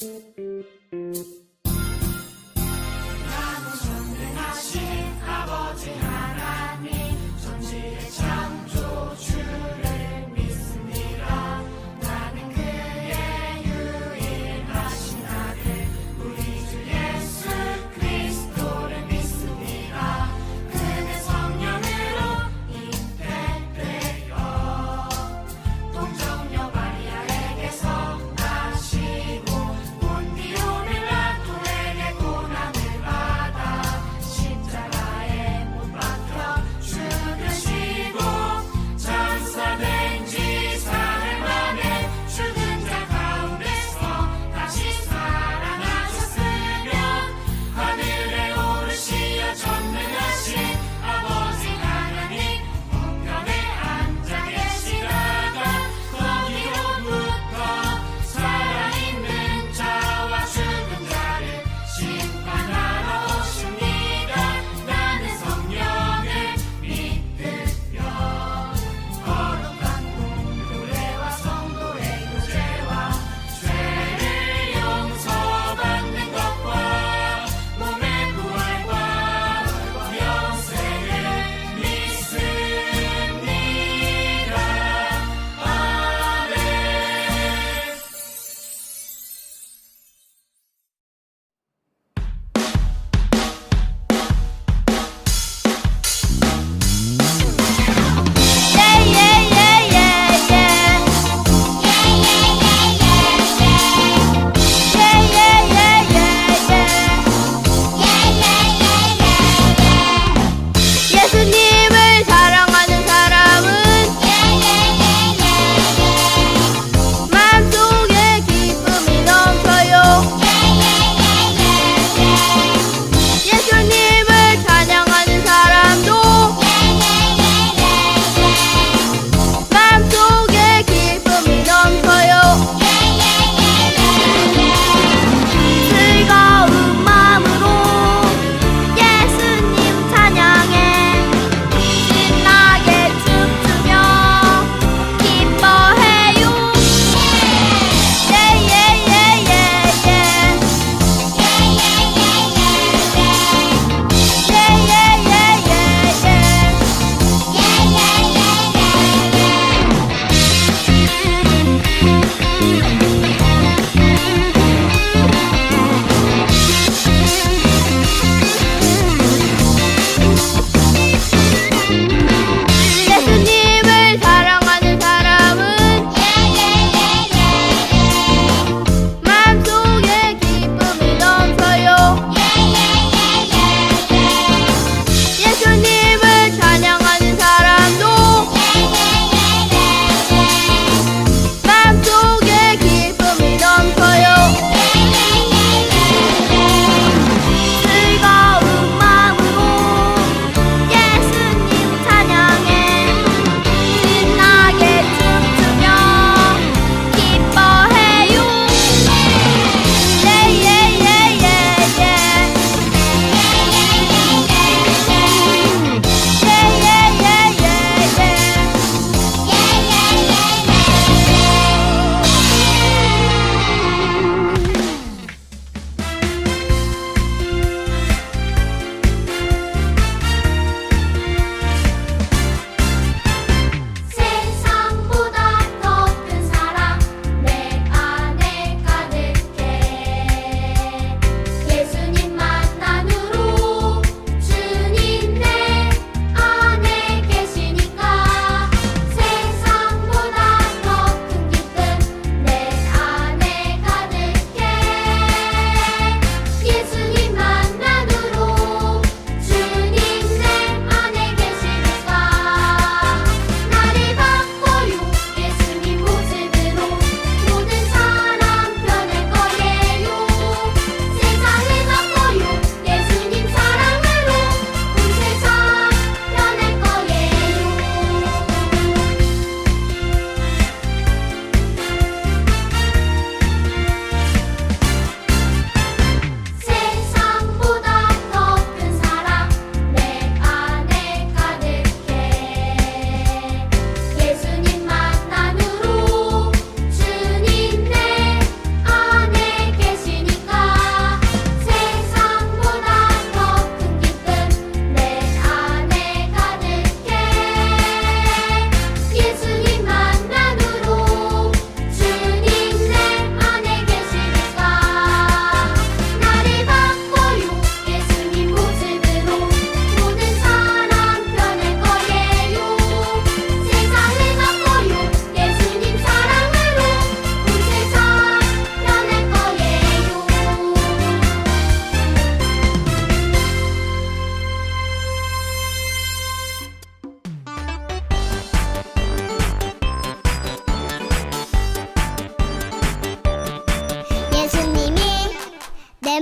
나는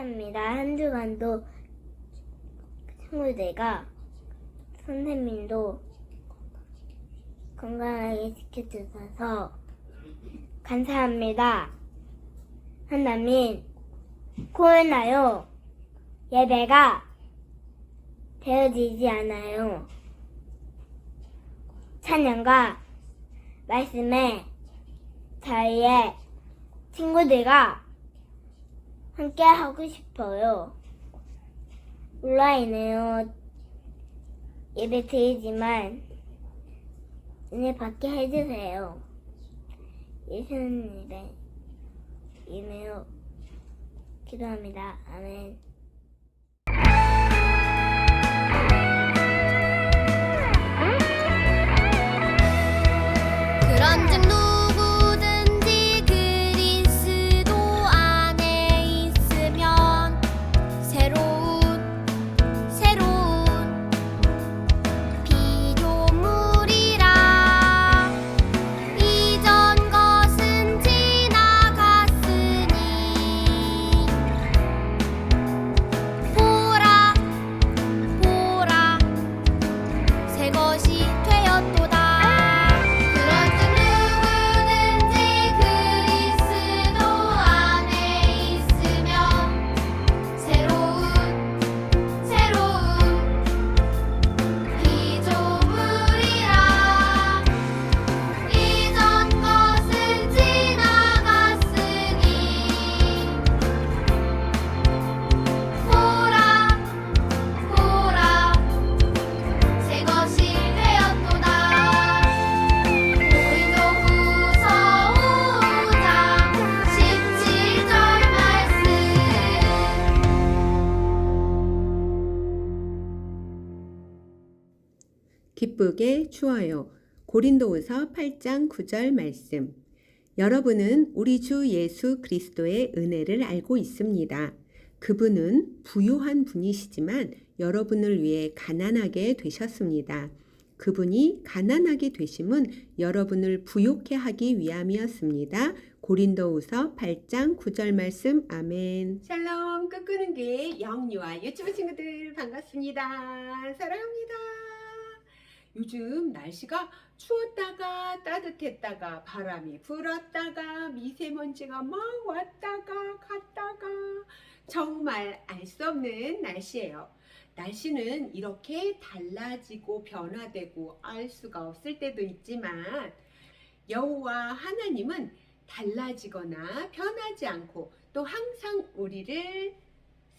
감사합니다. 한 주간도 친구들과 선생님도 건강하게 지켜주셔서 감사합니다. 하나님, 코로나요 예배가 되어지지 않아요. 찬양과 말씀에 저희의 친구들과 함께 하고 싶어요. 온라인에요 예배 드리지만 은혜 받게 해주세요. 예수님의 이름으로 기도합니다. 아멘. 기쁘게 추어요. 고린도후서 8장 9절 말씀. 여러분은 우리 주 예수 그리스도의 은혜를 알고 있습니다. 그분은 부유한 분이시지만 여러분을 위해 가난하게 되셨습니다. 그분이 가난하게 되심은 여러분을 부욕해 하기 위함이었습니다. 고린도후서 8장 9절 말씀 아멘. 샬롬 꿈꾸는 게 영유아 유튜브 친구들 반갑습니다. 사랑합니다. 요즘 날씨가 추웠다가 따뜻했다가 바람이 불었다가 미세먼지가 막 왔다가 갔다가 정말 알 수 없는 날씨예요. 날씨는 이렇게 달라지고 변화되고 알 수가 없을 때도 있지만 여호와 하나님은 달라지거나 변하지 않고 또 항상 우리를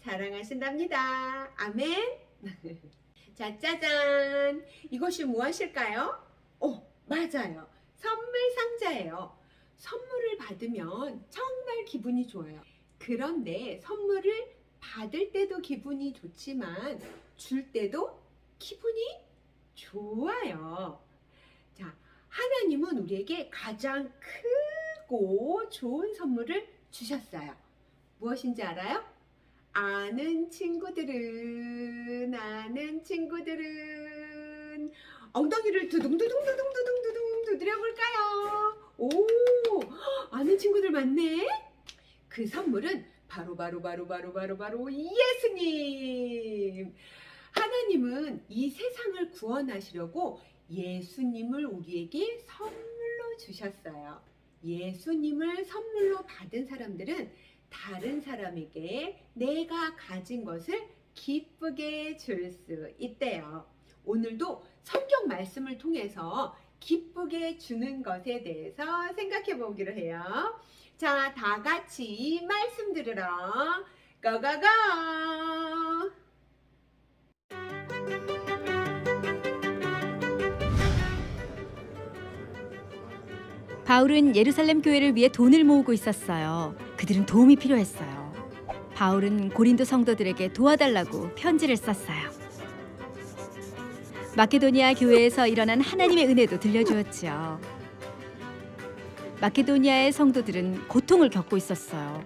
사랑하신답니다. 아멘. 자, 짜잔. 이것이 무엇일까요? 오, 맞아요. 선물 상자예요. 선물을 받으면 정말 기분이 좋아요. 그런데 선물을 받을 때도 기분이 좋지만 줄 때도 기분이 좋아요. 자, 하나님은 우리에게 가장 크고 좋은 선물을 주셨어요. 무엇인지 알아요? 아는 친구들은 아는 친구들은 엉덩이를 두둥두둥두둥두둥두둥 두드려 볼까요? 오, 아는 친구들 많네. 그 선물은 바로 바로 바로 바로 바로 바로 예수님. 하나님은 이 세상을 구원하시려고 예수님을 우리에게 선물로 주셨어요. 예수님을 선물로 받은 사람들은 다른 사람에게 내가 가진 것을 기쁘게 줄 수 있대요. 오늘도 성경 말씀을 통해서 기쁘게 주는 것에 대해서 생각해 보기로 해요. 자, 다 같이 말씀 들으러 고고고! 바울은 예루살렘 교회를 위해 돈을 모으고 있었어요. 그들은 도움이 필요했어요. 바울은 고린도 성도들에게 도와달라고 편지를 썼어요. 마케도니아 교회에서 일어난 하나님의 은혜도 들려주었지요. 마케도니아의 성도들은 고통을 겪고 있었어요.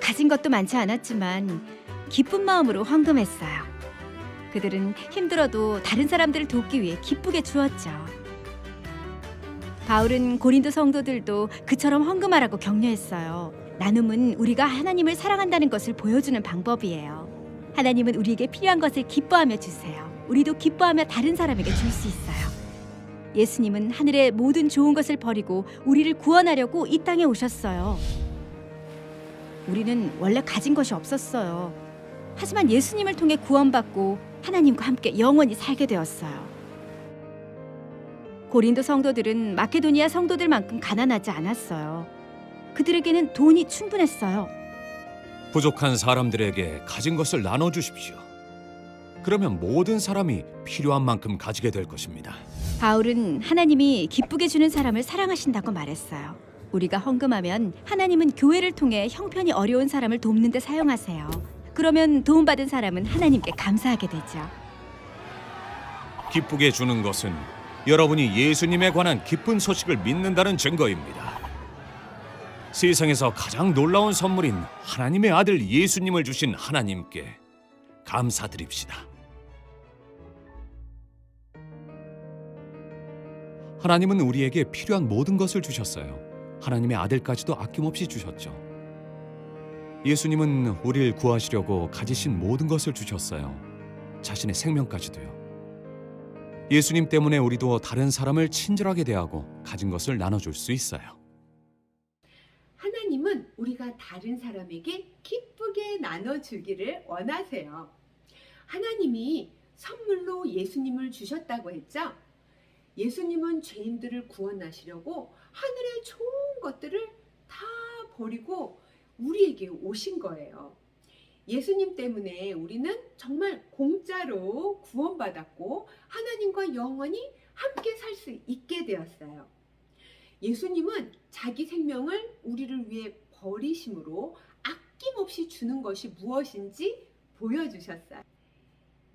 가진 것도 많지 않았지만 기쁜 마음으로 황금했어요. 그들은 힘들어도 다른 사람들을 돕기 위해 기쁘게 주었죠. 바울은 고린도 성도들도 그처럼 헌금하라고 격려했어요. 나눔은 우리가 하나님을 사랑한다는 것을 보여주는 방법이에요. 하나님은 우리에게 필요한 것을 기뻐하며 주세요. 우리도 기뻐하며 다른 사람에게 줄 수 있어요. 예수님은 하늘의 모든 좋은 것을 버리고 우리를 구원하려고 이 땅에 오셨어요. 우리는 원래 가진 것이 없었어요. 하지만 예수님을 통해 구원받고 하나님과 함께 영원히 살게 되었어요. 고린도 성도들은 마케도니아 성도들만큼 가난하지 않았어요. 그들에게는 돈이 충분했어요. 부족한 사람들에게 가진 것을 나눠 주십시오. 그러면 모든 사람이 필요한 만큼 가지게 될 것입니다. 바울은 하나님이 기쁘게 주는 사람을 사랑하신다고 말했어요. 우리가 헌금하면 하나님은 교회를 통해 형편이 어려운 사람을 돕는 데 사용하세요. 그러면 도움받은 사람은 하나님께 감사하게 되죠. 기쁘게 주는 것은 여러분이 예수님에 관한 기쁜 소식을 믿는다는 증거입니다. 세상에서 가장 놀라운 선물인 하나님의 아들 예수님을 주신 하나님께 감사드립시다. 하나님은 우리에게 필요한 모든 것을 주셨어요. 하나님의 아들까지도 아낌없이 주셨죠. 예수님은 우리를 구하시려고 가지신 모든 것을 주셨어요. 자신의 생명까지도요. 예수님 때문에 우리도 다른 사람을 친절하게 대하고 가진 것을 나눠줄 수 있어요. 하나님은 우리가 다른 사람에게 기쁘게 나눠주기를 원하세요. 하나님이 선물로 예수님을 주셨다고 했죠? 예수님은 죄인들을 구원하시려고 하늘의 좋은 것들을 다 버리고 우리에게 오신 거예요. 예수님 때문에 우리는 정말 공짜로 구원받았고 하나님과 영원히 함께 살 수 있게 되었어요. 예수님은 자기 생명을 우리를 위해 버리심으로 아낌없이 주는 것이 무엇인지 보여주셨어요.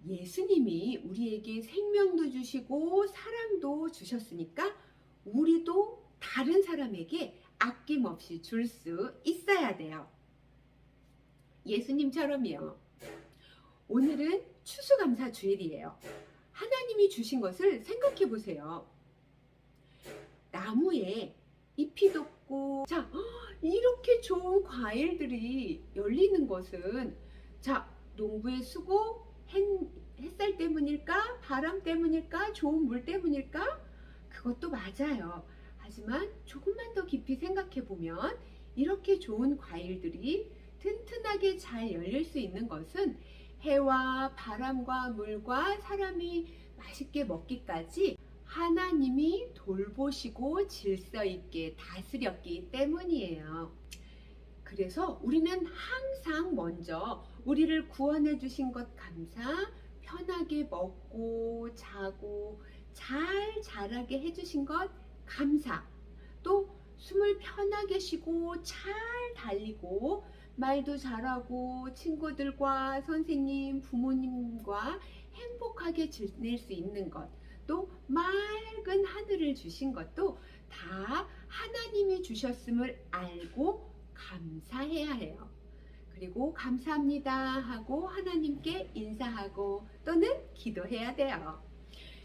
예수님이 우리에게 생명도 주시고 사랑도 주셨으니까 우리도 다른 사람에게 아낌없이 줄 수 있어야 돼요. 예수님처럼이요. 오늘은 추수감사 주일이에요. 하나님이 주신 것을 생각해 보세요. 나무에 잎이 돋고 자 이렇게 좋은 과일들이 열리는 것은 자 농부의 수고 햇, 햇살 때문일까 바람 때문일까 좋은 물 때문일까 그것도 맞아요. 하지만 조금만 더 깊이 생각해 보면 이렇게 좋은 과일들이 튼튼하게 잘 열릴 수 있는 것은 해와 바람과 물과 사람이 맛있게 먹기까지 하나님이 돌보시고 질서 있게 다스렸기 때문이에요. 그래서 우리는 항상 먼저 우리를 구원해 주신 것 감사, 편하게 먹고 자고 잘 자라게 해 주신 것 감사, 또 숨을 편하게 쉬고 잘 달리고 말도 잘하고 친구들과 선생님, 부모님과 행복하게 지낼 수 있는 것, 또 맑은 하늘을 주신 것도 다 하나님이 주셨음을 알고 감사해야 해요. 그리고 감사합니다 하고 하나님께 인사하고 또는 기도해야 돼요.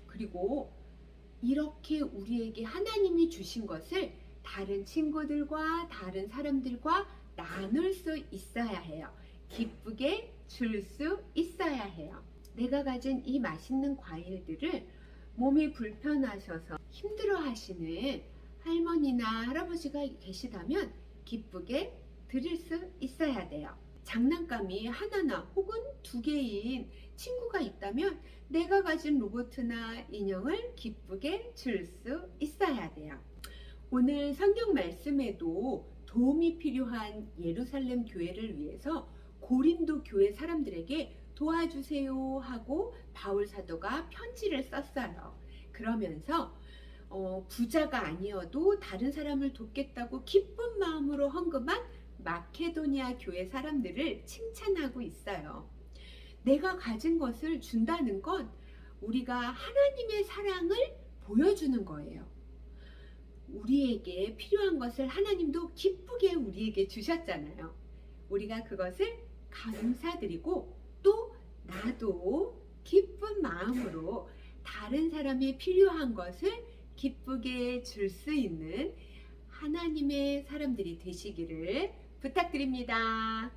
그리고 이렇게 우리에게 하나님이 주신 것을 다른 친구들과 다른 사람들과 나눌 수 있어야 해요. 기쁘게 줄 수 있어야 해요. 내가 가진 이 맛있는 과일들을 몸이 불편하셔서 힘들어 하시는 할머니나 할아버지가 계시다면 기쁘게 드릴 수 있어야 돼요. 장난감이 하나나 혹은 두 개인 친구가 있다면 내가 가진 로봇이나 인형을 기쁘게 줄 수 있어야 돼요. 오늘 성경 말씀에도 도움이 필요한 예루살렘 교회를 위해서 고린도 교회 사람들에게 도와주세요 하고 바울 사도가 편지를 썼어요. 그러면서 어, 부자가 아니어도 다른 사람을 돕겠다고 기쁜 마음으로 헌금한 마케도니아 교회 사람들을 칭찬하고 있어요. 내가 가진 것을 준다는 건 우리가 하나님의 사랑을 보여주는 거예요. 우리에게 필요한 것을 하나님도 기쁘게 우리에게 주셨잖아요. 우리가 그것을 감사드리고 또 나도 기쁜 마음으로 다른 사람이 필요한 것을 기쁘게 줄 수 있는 하나님의 사람들이 되시기를 부탁드립니다.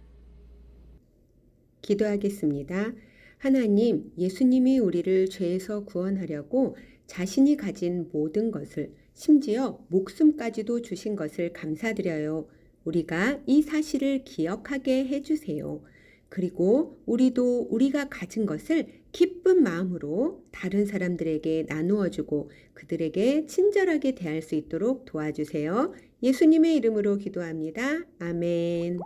기도하겠습니다. 하나님, 예수님이 우리를 죄에서 구원하려고 자신이 가진 모든 것을 심지어 목숨까지도 주신 것을 감사드려요. 우리가 이 사실을 기억하게 해주세요. 그리고 우리도 우리가 가진 것을 기쁜 마음으로 다른 사람들에게 나누어 주고 그들에게 친절하게 대할 수 있도록 도와주세요. 예수님의 이름으로 기도합니다. 아멘.